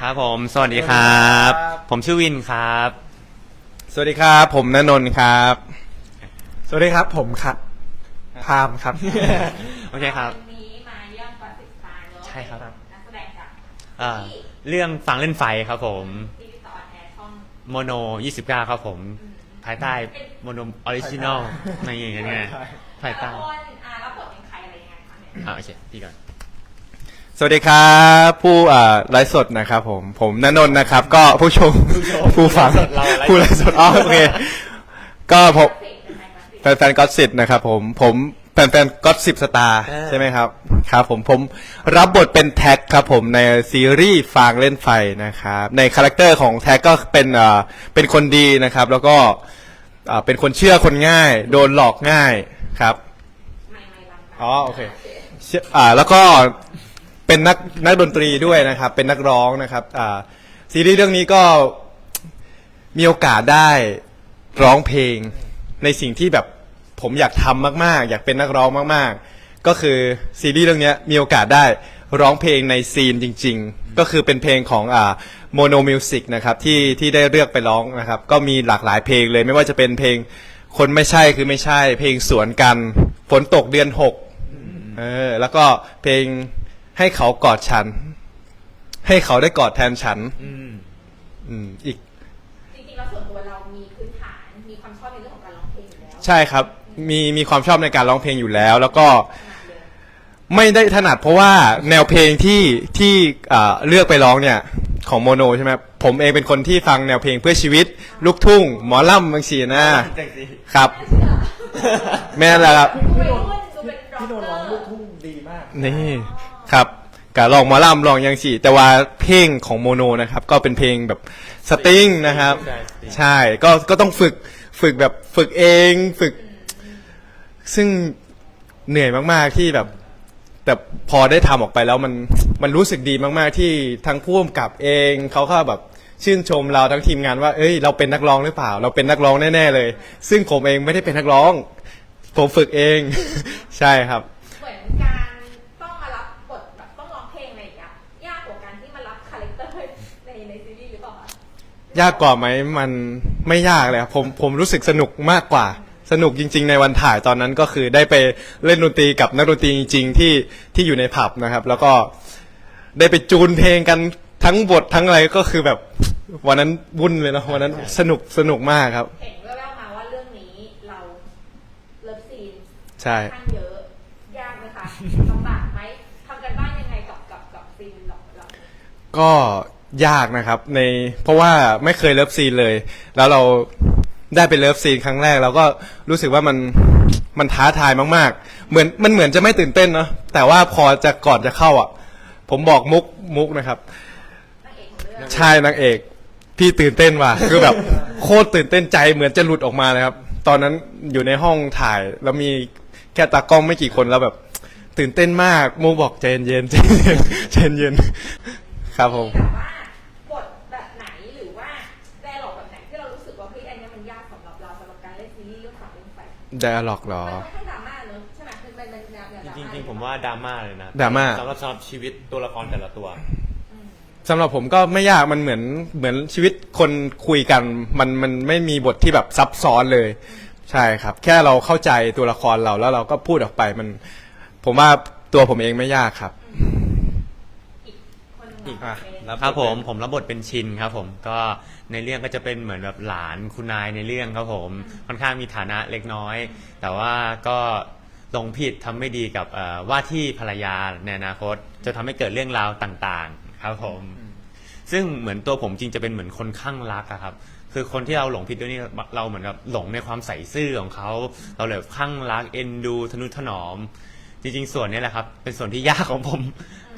ครับผม สวัสดีครับ ผมชื่อวินครับ สวัสดีครับ ผมณนนท์ครับ สวัสดีครับ ผมครับพามครับ โอเคครับ วันนี้มาเยี่ยมกอสิบตาเนอะใช่ครับ นักแสดงจากอ่าเรื่องฟังเล่นไฟครับผม ที่ติดต่อแอร์ช่องโมโน 29 ครับผม ภายใต้โมโนออริจินอลในอย่างเงี้ยภายใต้แต่ละคนอ่ารับบทเป็นใครอะไรยังไงคะเนี่ยอ่าโอเค พี่ก่อน สวัสดีครับผู้อ่าไลฟ์สดนะครับผมผมณนนท์นะครับ ก็ผู้ชมผู้ฟังผู้ไลฟ์สดอ๋อโอเคก็ผมเสกเป็นใครคะเสกแฟนๆก็สิบนะครับผมผมแฟนๆก็สิบสตาร์ใช่ไหมครับครับผมผมรับบทเป็นแท็กครับผมในซีรีส์ฟางเล่นไฟนะครับในคาแรคเตอร์ของแท็กก็เป็นอ่าเป็นคนดีนะครับ แล้วก็อ่าเป็นคนเชื่อคนง่าย โดนหลอกง่ายครับไม่ไม่ลำบากอ๋อโอเคเชื่ออ่าแล้วก็ เป็นนักนักดนตรีด้วยนะครับ เป็นนักร้องนะครับอ่าซีรีส์เรื่องนี้ก็มีโอกาสได้ร้องเพลงในสิ่งที่แบบผมอยากทำมาก ๆ อยากเป็นนักร้องมากๆ ก็คือซีรีส์เรื่องเนี้ยมีโอกาสได้ร้องเพลงในซีนจริง ๆ ก็คือเป็นเพลงของอ่าโมโนมิวสิกนะครับที่ที่ได้เลือกไปร้องนะครับ ก็มีหลากหลายเพลงเลยไม่ว่าจะเป็นเพลงคนไม่ใช่คือไม่ใช่ เพลงสวนกันฝนตกเดือนหกเออแล้วก็เพลง ให้เขากอดฉัน ให้เขาได้กอดแทนฉันอืม อีกจริงๆแล้วส่วนตัวเรามีพื้นฐาน มีความชอบในเรื่องของการร้องเพลงอยู่แล้วใช่ครับ มีมีความชอบในการร้องเพลงอยู่แล้ว แล้วก็ขนาดเลยไม่ได้ถนัดเพราะว่าแนวเพลงที่ที่อ่าเลือกไปร้องเนี่ย ของโมโนใช่ไหมผมเองเป็นคนที่ฟังแนวเพลงเพื่อชีวิต ลูกทุ่ง หมอลำบางสีนะครับ แม่นแหละครับดูเป็นรุ่นดูเป็นร็อกพี่โดนเกร้อองร์ลูกทุ่งดีมาก นี่ ครับกะลองหมอลำลองยังฉีแต่ว่าเพลงของโมโนนะครับ ก็เป็นเพลงแบบสตริงนะครับใช่สตริงใช่ก็ก็ต้องฝึกฝึกแบบฝึกเองฝึก ซึ่งเหนื่อยมาก ๆ ที่แบบ แต่พอได้ทำออกไปแล้วมันมันรู้สึกดีมาก ๆ ที่ทั้งผู้กำกับเองเขาก็แบบชื่นชมเราทั้งทีมงานว่า เอ้ย เราเป็นนักร้องหรือเปล่า เราเป็นนักร้องแน่ ๆ เลย ซึ่งผมเองไม่ได้เป็นนักร้อง ผมฝึกเอง ใช่ครับ ยากกว่าไหมมันไม่ยากเลยครับผมผมรู้สึกสนุกมากกว่า สนุกจริง ๆ ในวันถ่ายตอนนั้นก็คือได้ไปเล่นดนตรีกับนักดนตรีจริง ๆ ที่ที่อยู่ในผับนะครับ แล้วก็ได้ไปจูนเพลงกันทั้งบททั้งอะไรก็คือแบบวันนั้นวุ่นเลยเนาะวันนั้นสนุกสนุกมากครับ เห็นแว่วๆมาว่าเรื่องนี้เราเลิฟซีนใช่ ค่อนข้างเยอะยากไหมคะลำบากไหมทำกันบ้านยังไงกับกับกับซีนเหล่าเหล่านี้ก็ ยากนะครับในเพราะว่าไม่เคยเลิฟซีนเลย แล้วเราได้ไปเลิฟซีนครั้งแรกเราก็รู้สึกว่ามันมันท้าทายมากๆ เหมือนมันเหมือนจะไม่ตื่นเต้นเนาะแต่ว่าพอจะก่อนจะเข้าอะ ผมบอกมุกมุกนะครับนางเอกของเรื่องใช่นางเอก พี่ตื่นเต้นว่ะคือแบบ โคตรตื่นเต้นใจเหมือนจะหลุดออกมาเลยครับ ตอนนั้นอยู่ในห้องถ่าย แล้วมีแค่ตากล้องไม่กี่คนแล้วแบบ ตื่นเต้นมากมุกบอกใจเย็นๆใจเย็นใจเย็นครับผม ไฟไดอะล็อกหรอ มันค่อนข้างดราม่าเนอะใช่ไหมมันเป็นแนวแนวดราจม่าริงๆผมว่าดราม่าเลยนะดราม่า สำหรับสำหรับชีวิตตัวละครแต่ละตัว สำหรับผมก็ไม่ยากมันเหมือนเหมือนชีวิตคนคุยกันมันมันไม่มีบทที่แบบซับซ้อนเลย ใช่ครับ แค่เราเข้าใจตัวละครเราแล้วเราก็พูดออกไปมัน ผมว่าตัวผมเองไม่ยากครับอีกคนหนึง อีกอะอะครับผมผมรับบทเป็นชินครับผมก็ในเรื่องก็จะเป็นเหมือนแบบหลานคุณนายในเรื่องครับผมค่อนข้างมีฐานะเล็กน้อย แต่ว่าก็หลงผิดทำไม่ดีกับเอ่อว่าที่ภรรยาในอนาคตจะทำให้เกิดเรื่องราวต่างๆ ครับผม ซึ่งเหมือนตัวผมจริงจะเป็นเหมือนคนข้างรักอะครับ คือคนที่เราหลงผิดด้วยนี่เราเหมือนกับหลงในความใส่ซื่อของเขาเราเลยข้างรักเอ็นดูทนุถนอม จริง ๆ ส่วนนี้แหละครับ เป็นส่วนที่ยากของผม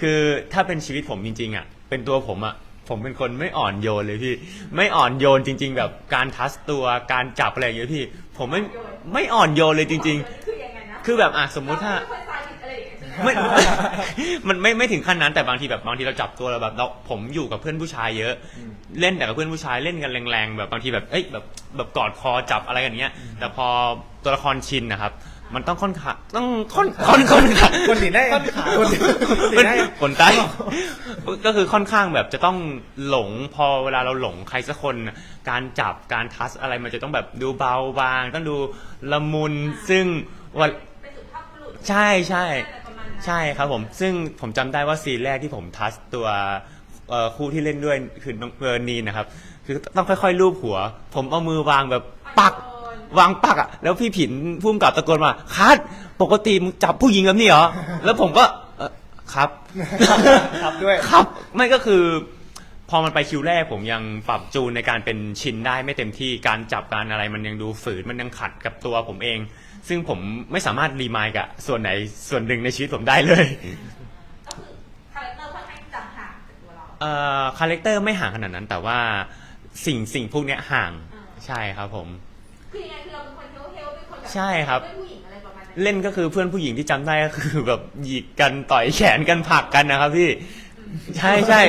คือถ้าเป็นชีวิตผมจริงๆอะเป็นตัวผมอะผมเป็นคนไม่อ่อนโยนเลยพี่ ไม่อ่อนโยนจริง ๆ แบบการทัสตัวการจับอะไรอย่างเงี้ยพี่ ผมไม่ไม่อ่อนโยนเลยจริงๆคือยังไงนะคือแบบอะสมมุติถ้า เรเป็นคนซาดิสอะไรอย่างเงี้ยใช่ไหม ไม่ มันไม่ไม่ถึงขั้นนั้นแต่บางทีแบบบางทีเราจับตัวเราแบบเราผมอยู่กับเพื่อนผู้ชายเยอะ เล่นแต่กับเพื่อนผู้ชายเล่นกันแรงๆ แบบบางทีแบบเอ้ยแบบแบบกอดคอจับอะไรกันเงี้ย แต่พอตัวละครชินนะครับ มันต้องค่อนขาต้องค่อนค่อนค่อนขาคนหนีได้ค่อนขาคนหนีคนหนีได้คนใต้ก็คือค่อนข้างแบบจะต้องหลงพอเวลาเราหลงใครสักคนน่ะการจับการทัชอะไรมันจะต้องแบบดูเบาบาง ต้องดูละมุนซึ่งวันเป็นสุภาพบุรุษใช่ใช่อะไรประมาณนั้นใช่ครับผม ซึ่งผมจำได้ว่าซีนแรกที่ผมทัชตัวเอ่อคู่ที่เล่นด้วยคือน้องเบอร์นีนนะครับ คือต้องค่อยๆลูบหัว ผมเอามือวางแบบปัก วางปักอะ แล้วพี่ผินพุ่มกับตะโกนมาคัดปกติมึงจับผู้หญิงแบบนี้เหรอ แล้วผมก็เอ่อครับ ครับด้วย ครับไม่ก็คือ พอมันไปคิวแรกผมยังปรับจูนในการเป็นชินได้ไม่เต็มที่การจับการอะไรมันยังดูฝืนมันยังขัดกับตัวผมเอง ซึ่งผมไม่สามารถรีมายกับส่วนไหนส่วนหนึ่งในชีวิตผมได้เลย ก็คือคาแรคเตอร์ค่อนข้างจะห่างจากตัวเรา เอ่อคาแรคเตอร์ไม่ห่างขนาดนั้น แต่ว่าสิ่งสิ่งพวกเนี้ยห่างอ่า ใช่ครับผม คือยังไงคือเราเป็นคนเฮลเฮลเป็นคนแบบใช่ครับ เป็นผู้หญิงอะไรประมาณนั้นเล่นก็คือเพื่อนผู้หญิงที่จำได้ก็คือแบบหยิกกันต่อยแขนกันผลักกันนะครับพี่ ใช่ใช่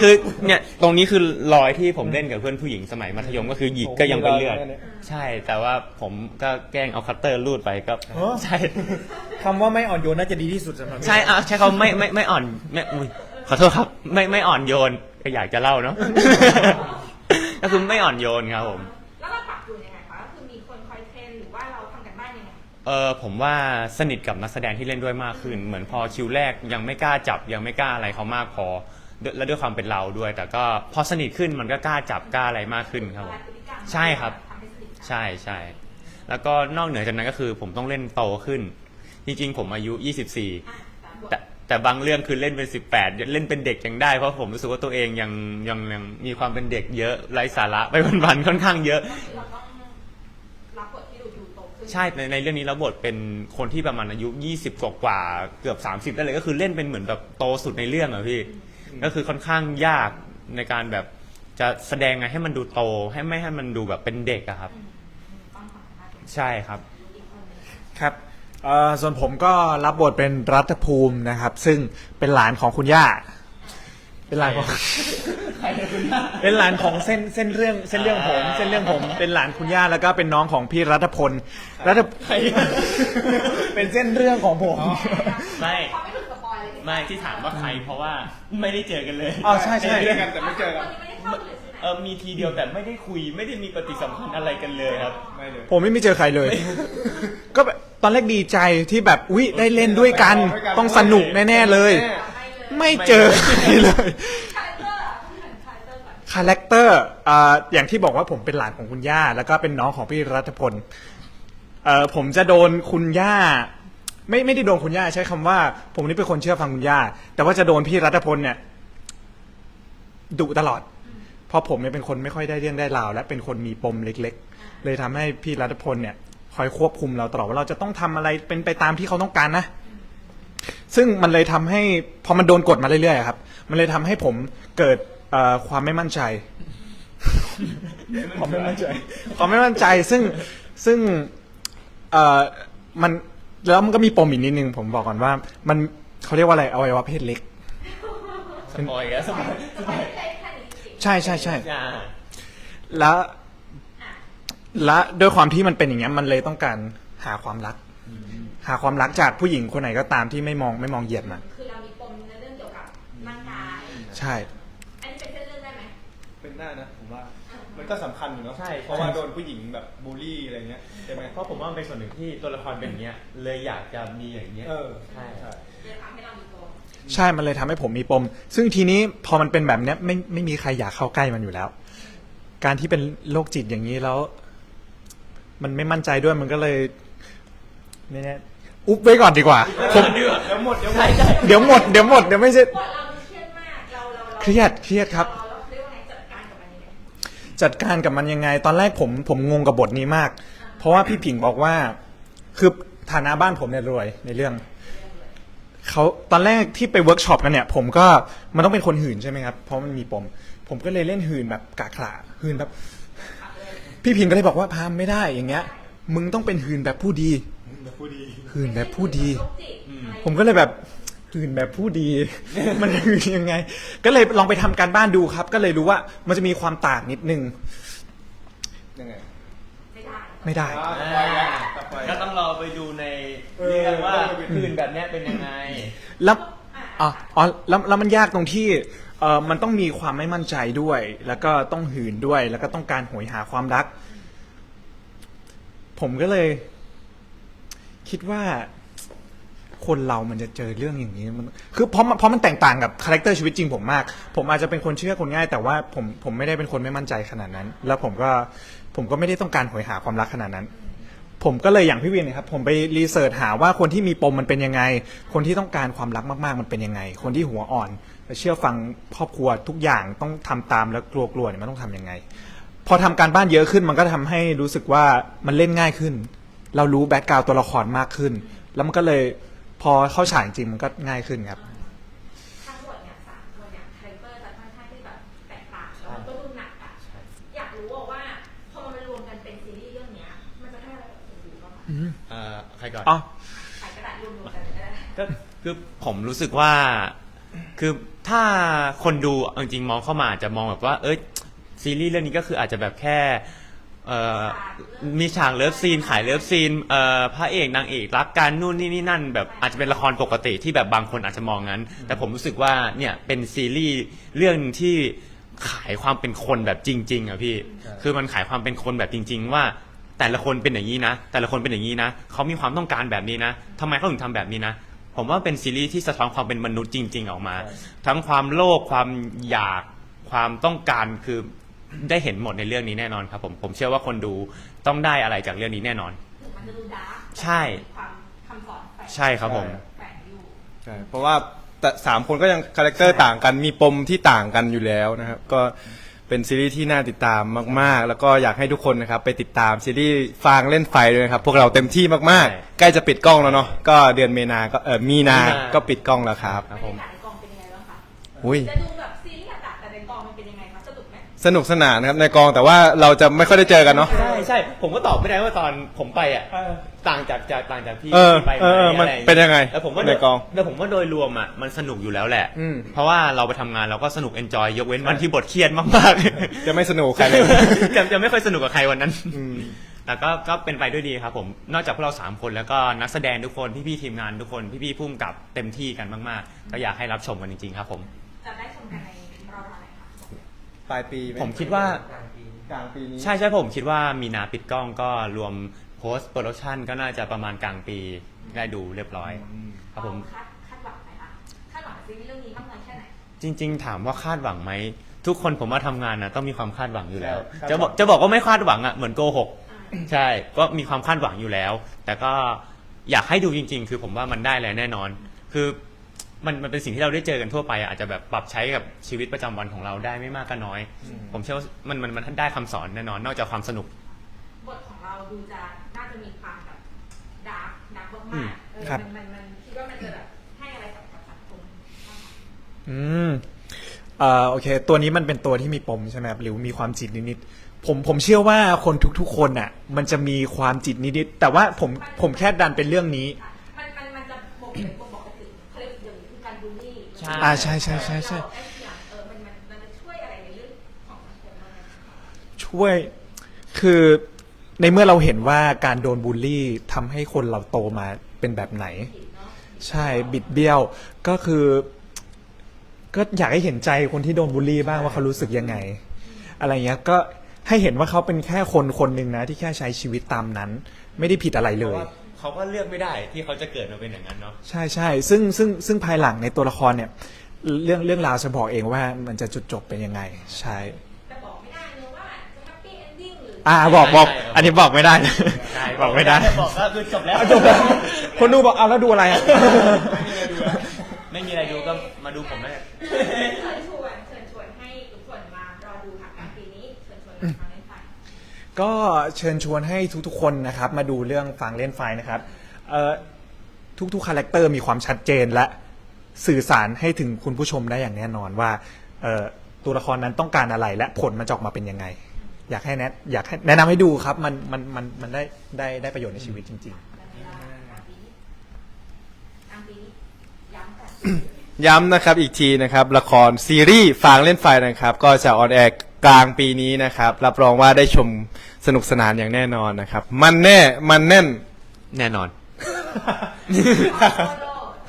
คือเนี่ยตรงนี้คือรอยที่ผมเล่นกับเพื่อนผู้หญิงสมัยมัธยมก็คือหยิกก็ยังเป็นเลือด ใช่แต่ว่าผมก็แกล้งเอาคัตเตอร์ลูดไปก็เออใช่คำว่าไม่อ่อนโยนน่าจะดีที่สุดสำหรับพี่ใช่อะใช่เขาไม่ไม่ไม่อ่อนไม่อุ๊ยขอโทษครับ ไม่ไม่อ่อนโยนก็อยากจะเล่าเนาะ ก็คือไม่อ่อนโยนครับผม เออผมว่าสนิทกับนักแสดงที่เล่นด้วยมากขึ้น เหมือนพอคิวแรกยังไม่กล้าจับยังไม่กล้าอะไรเขามากพอด้วยและด้วยความเป็นเราด้วย แต่ก็พอสนิทขึ้นมันก็กล้าจับกล้าอะไรมากขึ้นครับผม ใช่ครับ ทำให้สนิทกันใช่ใช่แล้วก็นอกเหนือจากนั้นก็คือผมต้องเล่นโตขึ้น จริงๆ ผมอายุ 24 อะแต่บทแต่แต่บางเรื่องคือเล่นเป็น 18 เล่นเป็นเด็กยังได้เพราะผมรู้สึกว่าตัวเองยังยังยังมีความเป็นเด็กเยอะไร้สาระไปวันๆค่อนข้างเยอะ คือเราต้องรับบทที่ดูดูโตขึ้น ใช่ในในเรื่องนี้แล้วบทเป็นคนที่ประมาณอายุ 20 กว่ากว่าๆเกือบ 30 ได้เลยก็คือเล่นเป็นเหมือนแบบโตสุดในเรื่องอะพี่ ก็คือค่อนข้างยากในการแบบจะแสดงไงให้มันดูโตให้ไม่ให้มันดูแบบเป็นเด็กอะครับต้องทำกันบ้านใช่ครับอีกคนหนึงครับเอ่อส่วนผมก็รับบทเป็นรัฐภูมินะครับ ซึ่งเป็นหลานของคุณย่า เป็นหลานของ เป็นหลานของเส้นเส้นเรื่องเส้นเรื่องผม เส้นเรื่องผมเป็นหลานคุณย่าแล้วก็เป็นน้องของพี่รัฐพลรัฐเป็นเส้นเรื่องของผมไม่เขาไม่ถูกสปอยเลยใช่ไหมไม่ที่ถามว่าใครเพราะว่าไม่ได้เจอกันเลย อ๋อใช่ใช่นเรื่องแต่ไม่เจอกัน คนนี้ไม่ได้เข้าเลยใช่ไหมเออมีทีเดียวแต่ไม่ได้คุยไม่ได้มีปฏิสัมพันธ์อะไรกันเลยครับ ไม่เลย ผมไม่มีเจอใครเลย ก็แบบตอนแรกดีใจที่แบบอุ๊ยได้เล่นด้วยกัน ต้องสนุกแน่ๆเลย ไม่เจอใครเลย คาแรคเตอร์อ่าอย่างที่บอกว่าผมเป็นหลานของคุณย่า แล้วก็เป็นน้องของพี่รัฐพลเอ่อผมจะโดนคุณย่า ไม่ไม่ได้โดนคุณย่าใช้คำว่า ผมนี่เป็นคนเชื่อฟังคุณย่า แต่ว่าจะโดนพี่รัฐพลเนี่ยดุตลอด เพราะผมเนี่ยเป็นคนไม่ค่อยได้เรื่องได้ราว และเป็นคนมีปมเล็ก ๆ เลยทำให้พี่รัฐพลเนี่ย คอยควบคุมเราตลอดว่าเราจะต้องทำอะไรเป็นไปตามที่เขาต้องการนะ ซึ่งมันเลยทำให้พอมันโดนกดมาเรื่อยๆครับ มันเลยทำให้ผมเกิด เอ่อความไม่มั่นใจ ความไม่มั่นใจ ความไม่มั่นใจซึ่งซึ่งเอ่อมันแล้วมันก็มีปมอีกนิดนึงผมบอกก่อนว่า มันเขาเรียกว่าอะไรอวัยวะเพศเล็ก สปอยล์อะสปอยล์สปอยล์แค่แค่นี้จริงใช่ใช่ใช่อ่าและและด้วยความที่มันเป็นอย่างเงี้ยมันเลยต้องการหาความรัก หาความรักจากผู้หญิงคนไหนก็ตามที่ไม่มองไม่มองเหยียดมันคือเรามีปมในเรื่องเกี่ยวกับร่างกาย ใช่ มันก็สำคัญอยู่เนาะใช่ เพราะว่าโดนผู้หญิงแบบบูลลี่อะไรเงี้ยใช่ไหมเพราะผมว่ามันเป็นส่วนหนึ่งที่ตัวละครเป็นอย่างเงี้ย เลยอยากจะมีอย่างเงี้ย เออใช่ใช่เลยทำให้เรามีปมใช่มันเลยทำให้ผมมีปม ซึ่งทีนี้พอมันเป็นแบบเนี้ยไม่ไม่มีใครอยากเข้าใกล้มันอยู่แล้ว การที่เป็นโรคจิตอย่างนี้แล้ว มันไม่มั่นใจด้วยมันก็เลยไม่แน่อุ๊บไว้ก่อนดีกว่า ผมเดี๋ยวหมดเดี๋ยวหมด เดี๋ยวหมดเดี๋ยวหมดเดี๋ยวไม่ใช่บทเราดูเครียดมากเราเราเราเครียดเครียดครับ จัดการกับมันยังไง ตอนแรกผมผมงงกับบทนี้มาก เพราะว่าพี่ผิงบอกว่าคือฐานะบ้านผมเนี่ยรวยในเรื่องเขาตอนแรกที่ไปเวิร์กช็อปกันเนี่ย ผมก็มันต้องเป็นคนหื่นใช่ไหมครับเพราะมันมีปม ผมก็เลยเล่นหื่นแบบกะขระหื่นแบบ พี่ผิงก็เลยบอกว่าพามไม่ได้อย่างเงี้ย มึงต้องเป็นหื่นแบบผู้ดีผู้ดี หื่นแบบผู้ดีโรคจิตอะไรผมก็เลยแบบ หื่นแบบผู้ดี มันหื่นยังไง ก็เลยลองไปทำการบ้านดูครับ ก็เลยรู้ว่ามันจะมีความต่างนิดนึงยังไงไม่ได้ไม่ได้ อ่าสปอยล์แล้วสปอยล์ก็ต้องรอไปดูในเรื่องว่าคืนแบบเนี้ยเป็นยังไง แล้วอ๋ออ๋อแล้วแล้วมันยากตรงที่เออมันต้องมีความไม่มั่นใจด้วย แล้วก็ต้องหืนด้วย แล้วก็ต้องการโหยหาความรัก ผมก็เลย คิดว่า คนเรามันจะเจอเรื่องอย่างนี้มันคือเพราะมันเพราะมันแตกต่างกับคาแรคเตอร์ชีวิตจริงผมมาก ผมอาจจะเป็นคนเชื่อคนง่าย แต่ว่าผมผมไม่ได้เป็นคนไม่มั่นใจขนาดนั้น แล้วผมก็ผมก็ไม่ได้ต้องการโหยหาความรักขนาดนั้น ผมก็เลยอย่างพี่วินเนะครับ ผมไปรีเสิร์ชหาว่าคนที่มีปมมันเป็นยังไง คนที่ต้องการความรักมากๆ มันเป็นยังไง คนที่หัวอ่อนเชื่อฟังครอบครัวทุกอย่างต้องทำตามแล้วกลัวๆเนี่ยมันต้องทำยังไง พอทำการบ้านเยอะขึ้นมันก็ทำให้รู้สึกว่ามันเล่นง่ายขึ้น เรารู้แบ็กกราวตัวละครมากขึ้น แล้วมันก็เลย พอเข้าฉากจริงมันก็ง่ายขึ้นครับทั้งหมดเนี่ยสามคนเนี่ยคาแรคเตอร์จะค่อนข้างที่แบบแตกต่างแล้วมันก็ดูหนักอะ อยากรู้อะว่าพอมันมารวมกันเป็นซีรีส์เรื่องเนี้ย มันจะได้อะไรกับคนดูบ้างคะเอ่อใครก่อน อ๋อขายกระดาษรวมๆกันก็ได้ ก็คือผมรู้สึกว่า คือถ้าคนดูเอาจริงๆมองเข้ามาอาจจะมองแบบว่า เอ้ยซีรีส์เรื่องนี้ก็คืออาจจะแบบแค่ เอ่อมีฉากเลิฟซีนขายเลิฟซีนเอ่อพระเอกนางเอกรักกันนู่นนี่นี่นั่น แบบอาจจะเป็นละครปกติที่แบบบางคนอาจจะมองงั้น แต่ผมรู้สึกว่าเนี่ยเป็นซีรีส์เรื่องที่ขายความเป็นคนแบบจริง ๆอะพี่ คือมันขายความเป็นคนแบบจริง ๆ ว่าแต่ละคนเป็นอย่างนี้นะ แต่ละคนเป็นอย่างนี้นะเขามีความต้องการแบบนี้นะทำไมเขาถึงทำแบบนี้นะ ผมว่าเป็นซีรีส์ที่สะท้อนความเป็นมนุษย์จริง ๆ ออกมา ทั้งความโลภความอยากความต้องการคือ ได้เห็นหมดในเรื่องนี้แน่นอนครับผมผมเชื่อว่าคนดูต้องได้อะไรจากเรื่องนี้แน่นอนถึงมันจะดูดาร์กใช่แต่มีความคำสอนแฝงใช่ครับผม แฝงอยู่ ใช่เพราะว่าแต่สามคนก็ยังคาแรคเตอร์ต่างกันมีปมที่ต่างกันอยู่แล้วนะครับ ก็เป็นซีรีส์ที่น่าติดตามมาก ๆ แล้วก็อยากให้ทุกคนนะครับ ไปติดตามซีรีส์ฟางเล่นไฟด้วยนะครับ พวกเราเต็มที่มากใช่ๆใกล้จะปิดกล้องแล้วเนาะก็เดือนเมนาก็เออมีนามีนา ก็ปิดกล้องแล้วครับครับบรผรมยากาศในกองเป็นยังไงบ้างคะ อุ้ย จะดูแบบ สนุกไหมสนุกสนานนะครับในกองแต่ว่าเราจะไม่ค่อยได้เจอกันเนาะ ใช่ใช่ผมก็ตอบไม่ได้ว่าตอนผมไปอะต่างจากจากต่างจากพี่เออที่ไปไหเออเออมันอะไรอาเป็นยังไงแล้วผมว่าในกองแล้วผมว่าโดยรวมอะมันสนุกอยู่แล้วแหละ อืม เพราะว่าเราไปทำงานเราก็สนุกเอนจอยยกเว้นวันที่บทเครียดมากๆ จะไม่สนุกกับใครเลย จะจะไม่ค่อยสนุกกับใครวันนั้นอืมแต่ก็ก็เป็นไปด้วยดีครับผม นอกจากพวกเราสามคนแล้วก็นักแสดงทุกคน พี่ๆทีมงานทุกคน พี่ๆพุ่มกับเต็มที่กันมากๆ ก็อยากให้รับชมกันจริงๆครับผม จะได้ชมกันในรอบไหนคะ ปลายปีไหผมคิดว่า กลางปีนี้ใช่ใช่ผมคิดว่ามีนาปิดกล้องก็รวมโพสต์โปรดักชันก็น่าจะประมาณกลางปีได้ดูเรียบร้อยครับผมคาดคาดหวังไหมคะคาดหวังกับซีรีส์เรื่องนี้มากน้อยแค่ไหนจริง ๆ ถามว่าคาดหวังไหม ทุกคนผมว่าทำงานนะต้องมีความคาดหวังอยู่แล้วใช่จะบอกจะบอกว่าไม่คาดหวังอะเหมือนโกหก อ่าใช่ ก็มีความคาดหวังอยู่แล้ว แต่ก็อยากให้ดูจริง ๆ คือผมว่ามันได้แล้วแน่นอน คือ มันมันเป็นสิ่งที่เราได้เจอกันทั่วไปอะอาจจะแบบปรับใช้กับชีวิตประจำวันของเราได้ไม่มากก็น้อย ผมเชื่อว่ามันมันมันได้คำสอนแน่นอน นอกจากความสนุก บทของเราดูจะน่าจะมีความแบบดาร์กดาร์กอืมาม กๆเออครับ มันมันมันคิดว่ามันจะแบบให้อะไรกับกับสังคมบ้างคะอืมเอ่อโอเค ตัวนี้มันเป็นตัวที่มีปมใช่ไหมครับหรือมีความจิตนิดๆผมผมเชื่อว่าคนทุกๆคนอะ มันจะมีความจิตนิดๆแต่ว่าผมผมแค่ดันเป็นเรื่องนี้ มันมันมันจะบ่งเป็นบ่งบอกถึงเข ใช่ อ่าใช่ใช่ใช่ใช่เราได้ทีหลังเออมันมันมันจะช่วยอะไรในเรื่องของสังคมบ้างไหมคะช่วยคือในเมื่อเราเห็นว่าการโดนบูลลี่ทำให้คนเราโตมาเป็นแบบไหนผิดเนาะใช่บิดเบี้ยวก็คือ ก็อยากให้เห็นใจคนที่โดนบูลลี่บ้างว่าเขารู้สึกยังไง อะไรเงี้ยก็ให้เห็นว่าเขาเป็นแค่คนคนหนึ่งนะ ที่แค่ใช้ชีวิตตามนั้น ไม่ได้ผิดอะไรเพเลราะย ว่า เขาก็เลือกไม่ได้ที่เขาจะเกิดมาเป็นอย่างนั้นเนาะ ใช่ใช่ซึ่งซึ่งซึ่งภายหลังในตัวละครเนี่ย เรื่องเรื่องราวจะบอกเองว่ามันจะจุดจบเป็นยังไง ใช่ แต่บอกไม่ได้เนอะว่าจะแฮปปี้เอนดิ้งหรืออ่าบอกบอกอันนี้บอกไม่ได้นะใช่บอกไม่ได้ บอกก็คือจบแล้วจบแล้วคนดูบอกเอาแล้วดูอะไรอะ ไม่มีอะไรดูก็มาดูผมได้ ก็เชิญชวนให้ทุกๆคนนะครับ มาดูเรื่องฟังเล่นไฟนะครับเอ่อทุกๆคาแรคเตอร์มีความชัดเจนและสื่อสารให้ถึงคุณผู้ชมได้อย่างแน่นอนว่าเอ่อตัวละครนั้นต้องการอะไรและผลมันจะออกมาเป็นยังไง อยากให้แนะอยากให้แนะนำให้ดูครับมันมันมันมันได้ได้ได้ประโยชน์ในชีวิตจริง ๆ ย้ำนย้ำนะครับอีกทีนะครับ ละครซีรีส์ฟางเล่นไฟนะครับ ก็จะออนแอร์ กลางปีนี้นะครับ รับรองว่าได้ชมสนุกสนานอย่างแน่นอนนะครับ มันแน่มันแน่น แน่นอนโมโน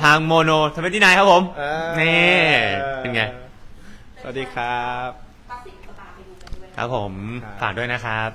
ทางโมโนทเวนตี้นครับผมอ่านี่เป็นไง สวัสดีครับตัดสินสตาร์ไปดูกันด้วยนะครับผมครับฝากด้วยนะครับ